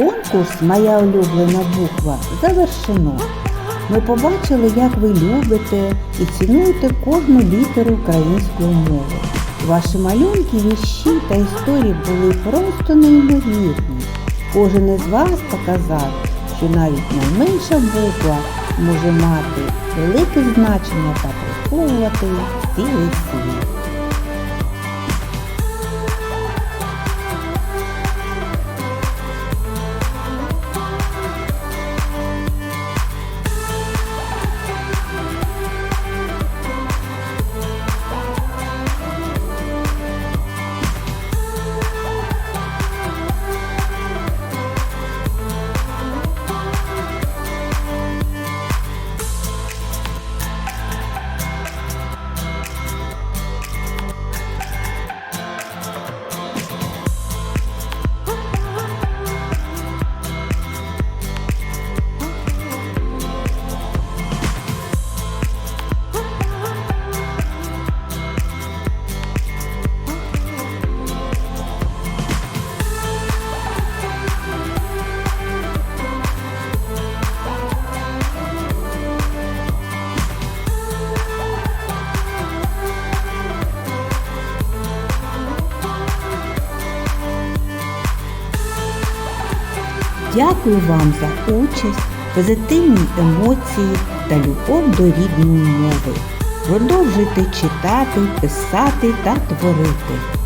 Конкурс Моя улюблена буква завершено. Ми побачили, як ви любите і цінуєте кожну літеру української мови. Ваші малюнки, вірші та історії були просто неймовірні. Кожен із вас показав, що навіть найменша буква може мати велике значення та приховувати цілий світ. Дякую вам за участь, позитивні емоції та любов до рідної мови. Продовжуйте читати, писати та творити.